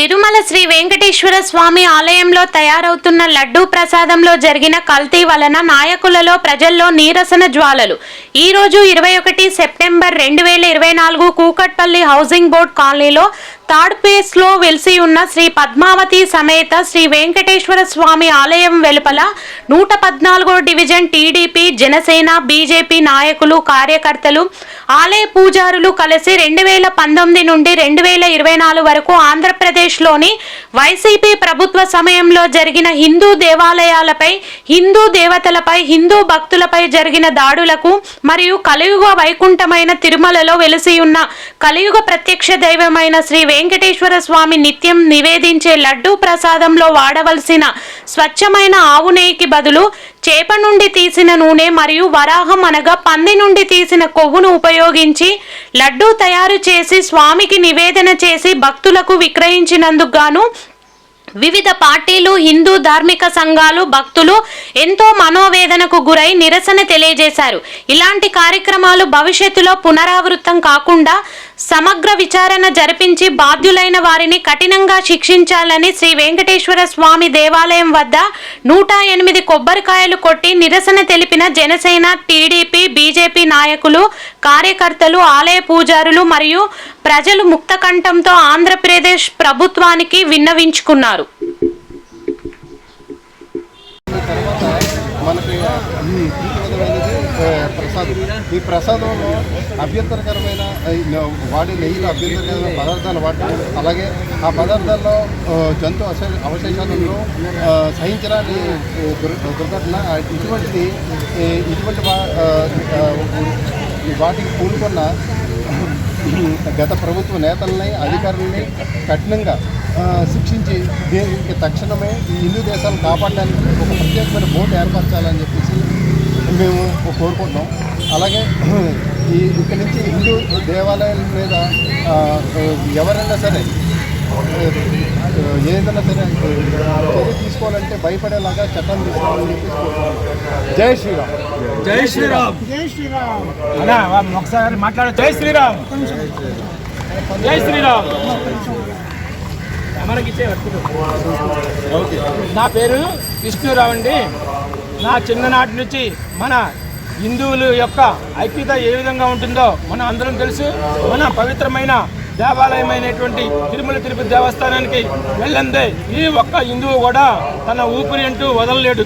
తిరుమల శ్రీ వెంకటేశ్వర స్వామి ఆలయంలో తయారవుతున్న లడ్డూ ప్రసాదంలో జరిగిన కల్తీ వలన నాయకులలో ప్రజల్లో నీరసన జ్వాలలు. ఈ రోజు ఇరవై ఒకటి సెప్టెంబర్ రెండు వేల ఇరవై నాలుగు కూకట్పల్లి హౌసింగ్ బోర్డ్ కాలనీలో థర్డ్ పేస్లో వెలిసి ఉన్న శ్రీ పద్మావతి సమేత శ్రీ వెంకటేశ్వర స్వామి ఆలయం వెలుపల నూట పద్నాలుగో డివిజన్ టీడీపీ జనసేన బీజేపీ నాయకులు కార్యకర్తలు ఆలయ పూజారులు కలిసి రెండు వేల పంతొమ్మిది నుండి రెండు వేల ఇరవై నాలుగు వరకు ఆంధ్రప్రదేశ్లోని వైసీపీ ప్రభుత్వ సమయంలో జరిగిన హిందూ దేవాలయాలపై హిందూ దేవతలపై హిందూ భక్తులపై జరిగిన దాడులకు మరియు కలియుగ వైకుంఠమైన తిరుమలలో వెలిసి ఉన్న కలియుగ ప్రత్యక్ష దైవమైన శ్రీ వెంకటేశ్వర స్వామి నిత్యం నివేదించే లడ్డూ ప్రసాదంలో వాడవలసిన స్వచ్ఛమైన ఆవు నెయ్యికి బదులు చేప నుండి తీసిన నూనె మరియు వరాహం అనగా పంది నుండి తీసిన కొవ్వును ఉపయోగించి లడ్డూ తయారు చేసి స్వామికి నివేదన చేసి భక్తులకు విక్రయించినందుకు గాను వివిధ పార్టీలు హిందూ ధార్మిక సంఘాలు భక్తులు ఎంతో మనోవేదనకు గురై నిరసన తెలియజేశారు. ఇలాంటి కార్యక్రమాలు భవిష్యత్తులో పునరావృతం కాకుండా సమగ్ర విచారణ జరిపించి బాధ్యులైన వారిని కఠినంగా శిక్షించాలని శ్రీ వెంకటేశ్వర స్వామి దేవాలయం వద్ద నూట ఎనిమిది కొబ్బరికాయలు కొట్టి నిరసన తెలిపిన జనసేన టీడీపీ బీజేపీ నాయకులు కార్యకర్తలు ఆలయ పూజారులు మరియు ప్రజలు ముక్తకంఠంతో ఆంధ్రప్రదేశ్ ప్రభుత్వానికి విన్నవించుకున్నారు. మనకి ప్రసాదం ఈ ప్రసాదంలో అభ్యంతరకరమైన వాడే నెయ్యిలో అభ్యంతరకరమైన పదార్థాలు వాడటం అలాగే ఆ పదార్థాల్లో జంతు అవశేషాలను సహించడాన్ని దుర్ఘటన ఇటువంటి ఇటువంటిది ఈ, ఇటువంటి వాటికి పూనుకున్న గత ప్రభుత్వ నేతల్ని అధికారులని కఠినంగా శిక్షించి దీనికి తక్షణమే ఈ హిందూ దేశాలను కాపాడడానికి ఒక ప్రత్యేకమైన బోర్డు ఏర్పరచాలని చెప్పేసి మేము కోరుకుంటున్నాం. అలాగే ఈ ఇక్కడి నుంచి హిందూ దేవాలయాల మీద ఎవరైనా సరే ఏదైనా సరే చర్య తీసుకోవాలంటే భయపడేలాగా చట్టం తీసుకోవాలని జై శ్రీరామ్. జై శ్రీరామ్. జై శ్రీరామ్. ఒకసారి మాట్లాడు. జై శ్రీరామ్. జై శ్రీరామ్. నా పేరు విష్ణురావు అండి. నా చిన్ననాటి నుంచి మన హిందువుల యొక్క ఐక్యత ఏ విధంగా ఉంటుందో మనం అందరం తెలుసు. మన పవిత్రమైన దేవాలయమైనటువంటి తిరుమల తిరుపతి దేవస్థానానికి వెళ్ళందే ఈ ఒక్క హిందువు కూడా తన ఊపిరి అంటూ వదలలేడు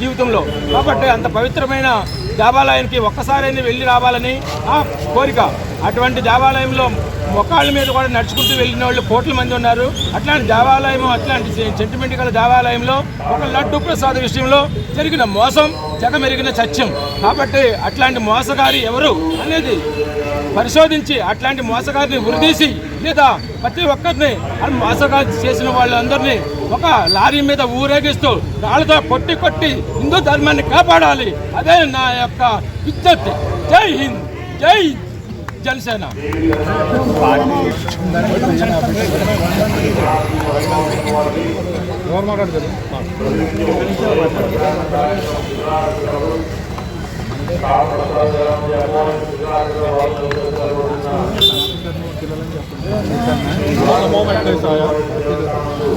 జీవితంలో. కాబట్టి అంత పవిత్రమైన దేవాలయానికి ఒక్కసారైనా వెళ్ళి రావాలని ఆ కోరిక. అటువంటి దేవాలయంలో మొక్కాళ్ళ మీద కూడా నడుచుకుంటూ వెళ్ళిన వాళ్ళు కోట్ల మంది ఉన్నారు. అట్లాంటి దేవాలయం అట్లాంటి సెంటిమెంట్ గల దేవాలయంలో ఒక లడ్డు ప్రసాద విషయంలో జరిగిన మోసం జగమెరిగిన సత్యం. కాబట్టి అట్లాంటి మోసగారి ఎవరు అనేది పరిశోధించి అట్లాంటి మోసగారిని ఉరిదీసి లేదా ప్రతి ఒక్కరిని మోసగారి చేసిన వాళ్ళందరినీ ఒక లారీ మీద ఊరేగిస్తూ రాళ్ళతో కొట్టి కొట్టి హిందూ ధర్మాన్ని కాపాడాలి. అదే నా యొక్క విజ్ఞప్తి. జై హింద్. జై జనసేన. నమో వెంకటేశాయ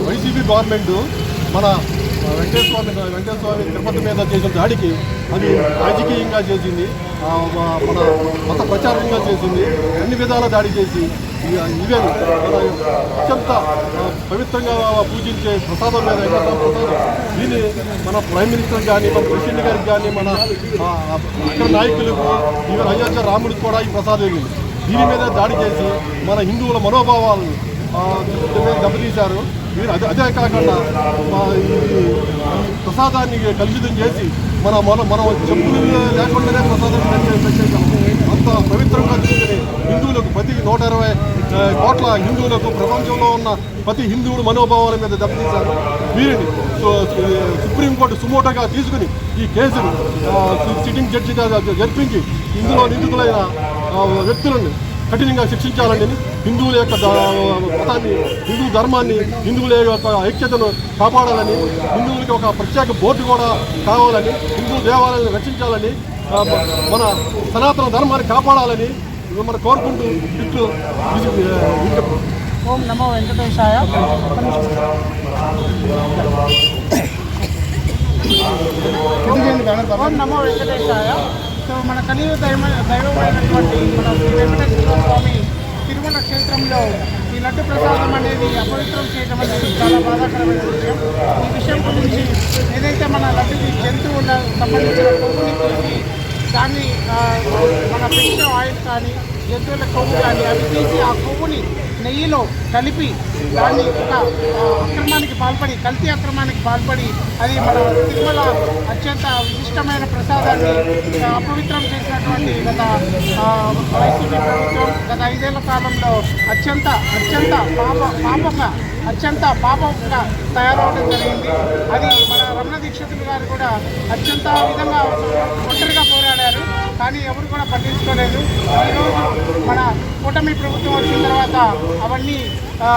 వైసీపీ గవర్నమెంట్ మన వెంకటేశ్వర స్వామి వెంకటేశ్వర స్వామి తిరుపతి మీద చేసిన దాడికి అది రాజకీయంగా చేసింది మన మత ప్రచారంగా చేసింది అన్ని విధాల దాడి చేసి ఇ- ఇవే మన అత్యంత పవిత్రంగా పూజించే ప్రసాదం మీద వెంకటేశ్వర ప్రసాదం. దీన్ని మన ప్రైమ్ మినిస్టర్ కానీ మన ప్రెసిడెంట్ గారికి కానీ మన ఆ, నాయకులకు ఈవెన్ అయోధ్య రాముడికి కూడా ఈ ప్రసాదం దీని మీద దాడి చేసి మన హిందువుల మనోభావాలను దెబ్బతీశారు. మీరు అదే అదే కాకుండా ఈ ప్రసాదాన్ని కలుషితం చేసి మన మన మనం చెప్పులు లేకుండానే ప్రసాదాన్ని పెట్టే- అంత పవిత్రంగా తీసుకుని హిందువులకు ప్రతి నూట ఇరవై కోట్ల హిందువులకు ప్రపంచంలో ఉన్న ప్రతి హిందువుడు మనోభావాల మీద దెబ్బతీశారు. వీరిని సుప్రీంకోర్టు సుమోటోగా తీసుకుని ఈ కేసును సిట్టింగ్ జడ్జిగా జరిపించి ఇందులో నిందితులైన వ్యక్తులను కఠినంగా శిక్షించాలని హిందువుల యొక్క మతాన్ని హిందూ ధర్మాన్ని హిందువుల యొక్క ఐక్యతను కాపాడాలని హిందువులకి ఒక ప్రత్యేక బోర్డు కూడా కావాలని హిందూ దేవాలయాలను రక్షించాలని మన సనాతన ధర్మాన్ని కాపాడాలని మనం కోరుకుంటూ ఇట్లు ఓం నమో వెంకటేశాయ. ఓం నమో వెంకటేశాయ. సో మన కలియుగ దైవ దైవమైనటువంటి మన శ్రీ వెంకటేశ్వర స్వామి తిరుమల క్షేత్రంలో ఈ లడ్డు ప్రసాదం అనేది అపవిత్రం చేయడం అనేది చాలా బాధాకరమైన విషయం. ఈ విషయం గురించి ఏదైతే మన లడ్డుకి జంతువుల సంబంధించిన కొవ్వుని తీసి దాన్ని మన ఫిష్ ఆయిల్ కానీ జంతువుల కొవ్వు కానీ అవి తీసి ఆ కొవ్వుని నెయ్యిలో కలిపి దాన్ని ఒక అక్రమానికి పాల్పడి కల్తీ అక్రమానికి పాల్పడి అది మన తిరుమల అత్యంత విశిష్టమైన ప్రసాదాన్ని అపవిత్రం చేసినటువంటి గత వైసీపీ ప్రభుత్వం గత ఐదేళ్ళ కాలంలో అత్యంత అత్యంత పాప పాపంగా అత్యంత పాపంగా తయారవడం జరిగింది. అది మన రమణ దీక్షితులు గారు కూడా అత్యంత విధంగా ఒంటరిగా పోరాడారు కానీ ఎవరు కూడా పట్టించుకోలేదు. ఈరోజు మన కూటమి ప్రభుత్వం వచ్చిన తర్వాత అవన్నీ ఆ,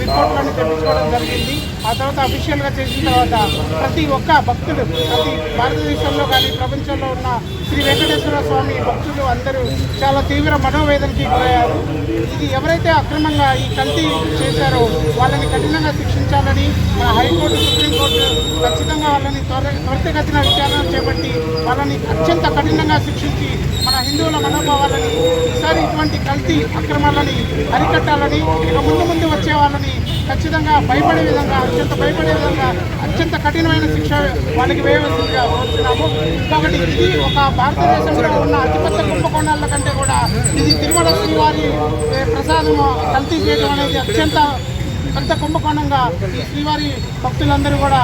రిపోర్ట్లన్నీ తెప్పించుకోవడం జరిగింది. ఆ తర్వాత అఫీషియల్గా చేసిన తర్వాత ప్రతి ఒక్క భక్తుడు ప్రతి భారతదేశంలో కానీ ప్రపంచంలో ఉన్న శ్రీ వెంకటేశ్వర స్వామి భక్తులు అందరూ చాలా తీవ్ర మనోవేదనకి గురయ్యారు. ఇది ఎవరైతే అక్రమంగా ఈ కల్తీ చేశారో వాళ్ళని కఠినంగా శిక్షించాలని మన హైకోర్టు సుప్రీంకోర్టు ఖచ్చితంగా వాళ్ళని త్వర త్వరితగతిన విచారణ చేపట్టి వాళ్ళని అత్యంత కఠినంగా శిక్షించి మన హిందువుల మనోభావాలని ఈసారి ఇటువంటి కల్తీ అక్రమాలని అరికట్టాలని ఇక ముందు ముందు వచ్చే వాళ్ళని ఖచ్చితంగా భయపడే విధంగా అత్యంత భయపడే విధంగా అత్యంత కఠినమైన శిక్ష వాళ్ళకి వేయవలసిందిగా కోరుతున్నాము ఇంకొకటి ఇది ఒక భారతదేశంలో ఉన్న అతిపెద్ద కుంభకోణాల కంటే కూడా ఇది తిరుమల శ్రీవారి ప్రసాదం కల్తీ చేయడం అనేది అత్యంత పెద్ద కుంభకోణంగా ఈ శ్రీవారి భక్తులందరూ కూడా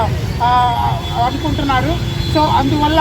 అనుకుంటున్నారు. సో అందువల్ల